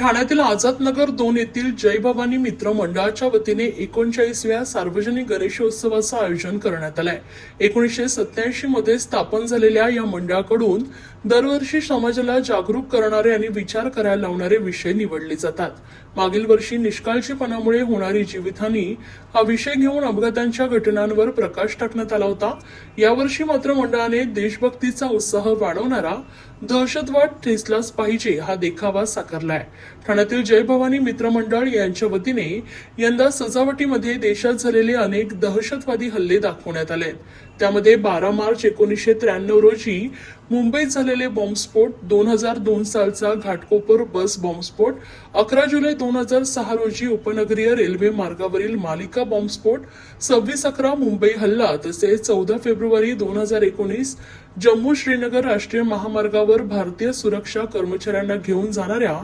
ठाण्यातील आझादनगर दोन येथील जय भवानी मित्र मंडळाच्या वतीने एकोणचाळीसव्या सार्वजनिक गणेशोत्सवाचं आयोजन करण्यात आलंय. एकोणीसशे सत्याऐंशी मध्ये स्थापन झालेल्या या मंडळाकडून दरवर्षी समाजाला जागरूक करणारे आणि विचार करायला लावणारे विषय निवडले जातात. मागील वर्षी निष्काळजीपणामुळे होणारी जीवितहानी हा विषय घेऊन अपघातांच्या घटनांवर प्रकाश टाकण्यात आला होता. यावर्षी मात्र मंडळाने देशभक्तीचा उत्साह वाढवणारा दहशतवाद ठेचलाच पाहिजे हा देखावा साकारलाय. ठाण्यातील जय भवानी मित्र मंडळ यांच्या वतीने यंदा सजावटीमध्ये देशात झालेले अनेक दहशतवादी हल्ले दाखवण्यात आले त्यामध्ये बारा मार्च एकोणीसशे त्र्याण्णव रोजी मुंबईत झालेले बॉम्बस्फोट दोन हजार दोन सालचा घाटकोपर बस बॉम्बस्फोट अकरा जुलै दोन हजार सहा रोजी उपनगरीय रेल्वे मार्गावरील मालिका बॉम्बस्फोट सव्वीस अकरा मुंबई हल्ला तसेच चौदा फेब्रुवारी दोन हजार एकोणीस जम्मू श्रीनगर राष्ट्रीय महामार्गावर भारतीय सुरक्षा कर्मचाऱ्यांना घेऊन जाणाऱ्या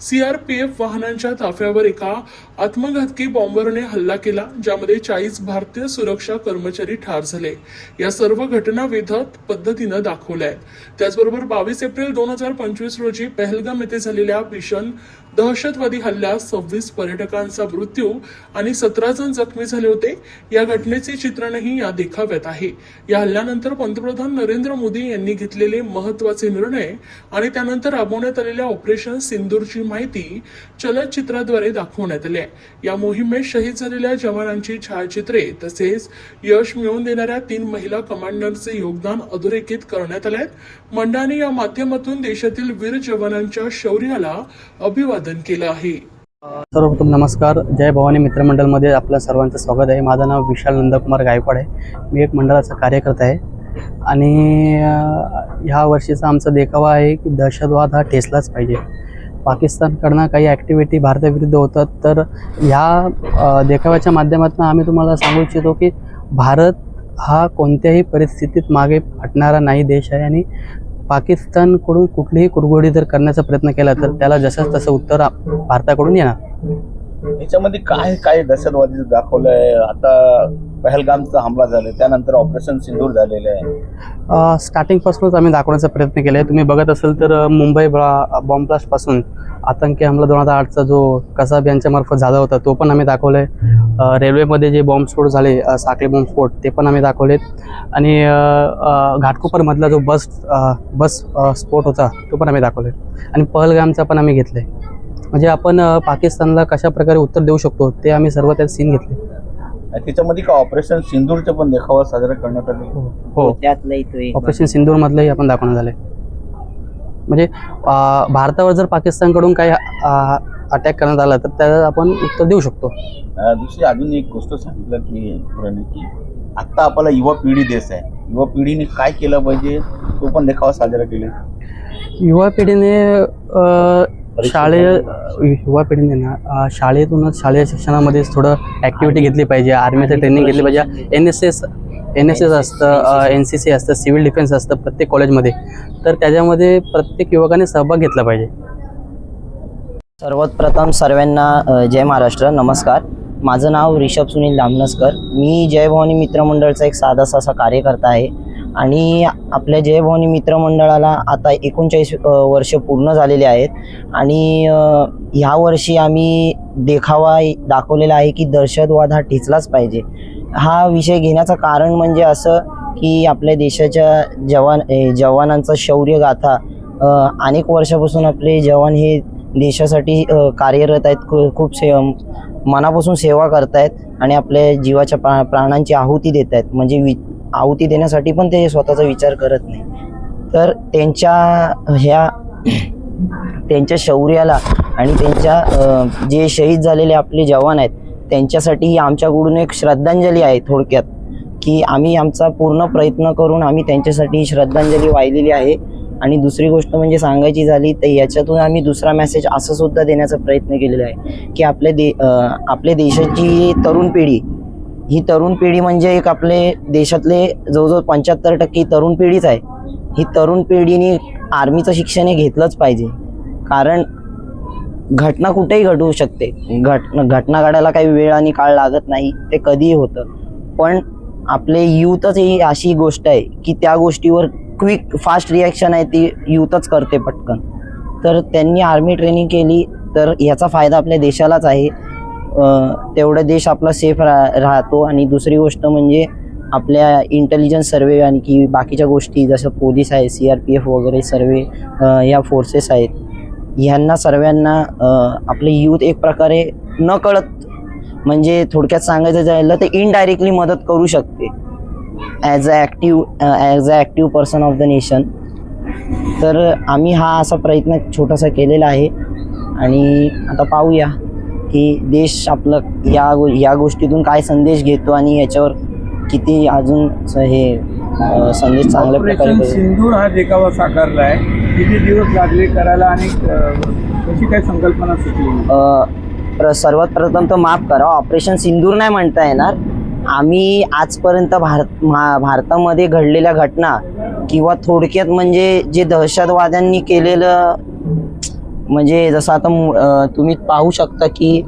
सीआरपीएफ वाहनांच्या ताफ्यावर एका आत्मघातकी बॉम्बरने हल्ला केला ज्यामध्ये चाळीस भारतीय सुरक्षा कर्मचारी ठार झाले. या सर्व घटना विधत पद्धतीनं दाखवल्या आहेत. त्याचबरोबर बावीस एप्रिल दोन हजार पंचवीस रोजी पहलगाम येथे झालेल्या भीषण दहशतवादी हल्ल्यात सव्वीस पर्यटकांचा मृत्यू आणि सतरा जण जखमी झाले होते. या घटनेचे चित्रणही या देखाव्यात आहे. या हल्ल्यानंतर पंतप्रधान नरेंद्र मोदी यांनी घेतलेले महत्त्वाचे निर्णय आणि त्यानंतर राबवण्यात आलेल्या ऑपरेशन सिंदूरची माहिती चलचित्राद्वारे दाखवण्यात आली आहे. या मोहिमेत शहीद झालेल्या जवानांची छायाचित्रे तसेच यश मिळवून देणाऱ्या तीन महिला कमांडरचे योगदान अधोरेखित करण्यात आले आहेत. मंडळाने या माध्यमातून देशातील वीर जवानांच्या शौर्याला अभिवादन केलं आहे. सर्वप्रथम नमस्कार. जय भवानी मित्रमंडळमध्ये आपलं सर्वांचं स्वागत आहे. माझं नाव विशाल नंदकुमार गायकवाड आहे. मी एक मंडळाचा कार्यकर्ता आहे. आणि ह्या वर्षीचा आमचा देखावा आहे की दहशतवाद हा ठेचलाच पाहिजे. पाकिस्तानकडनं काही ॲक्टिव्हिटी भारताविरुद्ध होतात तर ह्या देखाव्याच्या माध्यमातून आम्ही तुम्हाला सांगू इच्छितो की भारत हा कोणत्याही परिस्थितीत मागे हटणारा नाही देश आहे. आणि पाकिस्तानकडून कुठलीही कुरघोडी जर करण्याचा प्रयत्न केला तर त्याला जसं तसं उत्तर भारताकडून येणार. याच्यामध्ये काय काय दहशतवादी दाखवलंय? आता पहलगामचा हमला झाला त्यानंतर ऑपरेशन सिंदूर झालेलं आहे. स्टार्टिंगपासूनच आम्ही दाखवण्याचा प्रयत्न केला आहे तुम्ही बघत असाल तर मुंबई ब्ला बॉम्ब ब्लास्टपासून आतंकी हमला दोन हजार आठचा जो कसाब यांच्यामार्फत झाला होता तो पण आम्ही दाखवला आहे रेल्वेमध्ये जे बॉम्बस्फोट झाले साखळी बॉम्बस्फोट ते पण आम्ही दाखवलेत. आणि घाटकोपरमधला जो बस बस स्फोट होता तो पण आम्ही दाखवला आणि पहलगामचा पण आम्ही घेतला म्हणजे आपण पाकिस्तानला कशा प्रकारे उत्तर देऊ शकतो ते आम्ही सर्व त्यात सीन घेतले. त्याच्यामध्ये का ऑपरेशन सिंदूरचं पण देखावा साजरा करण्यात आले? हो. त्यातलाही तो एक ऑपरेशन सिंदूरमधलंही आपण दाखवण्यात आलंय. म्हणजे भारतावर जर पाकिस्तानकडून काही अटॅक करण्यात आला तर त्याला आपण उत्तर देऊ शकतो. दुसरी अजून एक गोष्ट सांगितलं की की आता आपला युवा पिढी देश आहे. युवा पिढीने काय केलं पाहिजे तो पण देखावा साजरा केला. युवा पिढीने शालेय युवा पिढीने ना शाळेतूनच शालेय शिक्षणामध्येच थोडं ॲक्टिव्हिटी घेतली पाहिजे. आर्मीचं ट्रेनिंग घेतली पाहिजे. N S S N S S असतं एन सी सी असतं सिव्हिल डिफेन्स असतं प्रत्येक कॉलेजमध्ये तर त्याच्यामध्ये प्रत्येक युवकाने सहभाग घेतला पाहिजे. सर्वात प्रथम सर्वांना जय महाराष्ट्र नमस्कार. माझं नाव रिषभ सुनील दामनसकर मी जय भवानी मित्रमंडळचा एक साधासा असा कार्यकर्ता आहे. आणि आपल्या जय भवानी मित्रमंडळाला आता एकोणचाळीस वर्ष पूर्ण झालेले आहेत. आणि ह्या वर्षी आम्ही देखावा दाखवलेला आहे की दहशतवाद हा ठिचलाच पाहिजे. हा विषय घेण्याचं कारण म्हणजे असं की आपल्या देशाच्या जवान जवानांचा शौर्यगाथा गाथा अनेक वर्षापासून आपले जवान हे देशासाठी कार्यरत आहेत. खू- खूप से मनापासून सेवा करतायत आणि आपल्या जीवाच्या प्रा प्राणांची आहुती देत आहेत म्हणजे वि आहुती देण्यासाठी पण ते स्वतःचा विचार करत नाही. तर त्यांच्या ह्या त्यांच्या शौर्याला आणि त्यांच्या जे शहीद झालेले आपले जवान आहेत त्यांच्यासाठी ही आमच्याकडून एक श्रद्धांजली आहे थोडक्यात. की आम्ही आमचा पूर्ण प्रयत्न करून आम्ही त्यांच्यासाठी ही श्रद्धांजली वाहिलेली आहे. आणि दुसरी गोष्ट म्हणजे सांगायची झाली तर याच्यातून आम्ही दुसरा मेसेज असं सुद्धा देण्याचा प्रयत्न केलेला आहे की आपल्या दे आपल्या देशाची तरुण पिढी ही तरुण पिढी म्हणजे एक आपले देशातले जवळजवळ पंच्याहत्तर टक्के तरुण पिढीच आहे. ही तरुण पिढीने आर्मीचं शिक्षण हे घेतलंच पाहिजे. कारण घटना कुठेही घडवू शकते. घट घटना घडायला काही वेळ आणि काळ लागत नाही ते कधीही होतं. पण आपले यूथच ही अशी गोष्ट आहे की त्या गोष्टीवर क्विक फास्ट रिॲक्शन आहे ती यूथच करते पटकन. तर त्यांनी आर्मी ट्रेनिंग केली तर याचा फायदा आपल्या देशालाच आहे. तेवढा देश आपला सेफ रा राहतो. आणि दुसरी गोष्ट म्हणजे आपल्या इंटेलिजन्स सर्वे आणखी बाकीच्या गोष्टी जसं पोलीस आहे सी आर पी एफ वगैरे सर्वे या फोर्सेस आहेत. ह्यांना सर्वांना आपले यूथ एक प्रकारे न कळत म्हणजे थोडक्यात सांगायचं झालं तर इनडायरेक्टली मदत करू शकते. As a active as a active person of the nation तर आम्ही हा असा प्रयत्न छोटासा केलेला आहे. आणि आता पाहूया की देश आपलं या गो या गोष्टीतून काय संदेश घेतो आणि याच्यावर किती अजून हे संदेश चांगल्या प्रकारे. सिंदूर हा देखावा साकारला आहे किती दिवस लागले करायला आणि कशी काय संकल्पना सुचली? सर्वात प्रथम तर माफ करा ऑपरेशन सिंदूर नाही म्हणता येणार. आम्ही आजपर्यंत भारत भारतामध्ये घडलेल्या घटना किंवा थोडक्यात म्हणजे जे दहशतवाद्यांनी केलेलं म्हणजे जसं आता मु- तुम्ही पाहू शकता की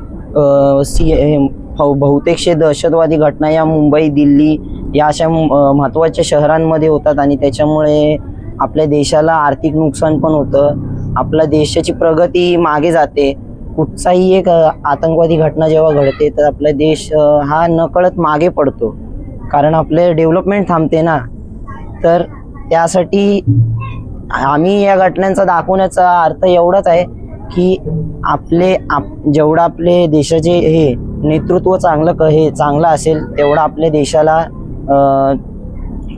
सी बहुतेकशे दहशतवादी घटना या मुंबई दिल्ली या अशा महत्त्वाच्या शहरांमध्ये होतात आणि त्याच्यामुळे आपल्या देशाला आर्थिक नुकसान पण होतं. आपल्या देशाची प्रगती मागे जाते. कुठचाही एक आतंकवादी घटना जेव्हा घडते तर आपला देश हा नकळत मागे पडतो. कारण आपले डेव्हलपमेंट थांबते ना. तर त्यासाठी आम्ही या घटनांचा दाखवण्याचा अर्थ एवढाच आहे की आपले आप जेवढं आपले देशाचे हे नेतृत्व चांगलं क हे चांगलं असेल तेवढं आपल्या देशाला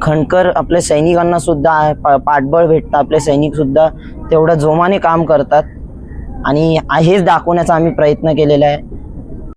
खणकर आपल्या सैनिकांना सुद्धा पा- पाठबळ भेटतं आपले सैनिकसुद्धा तेवढ्या तेवढं जोमाने काम करतात. आणि हेच दाखवण्याचा आम्ही प्रयत्न केलेला आहे.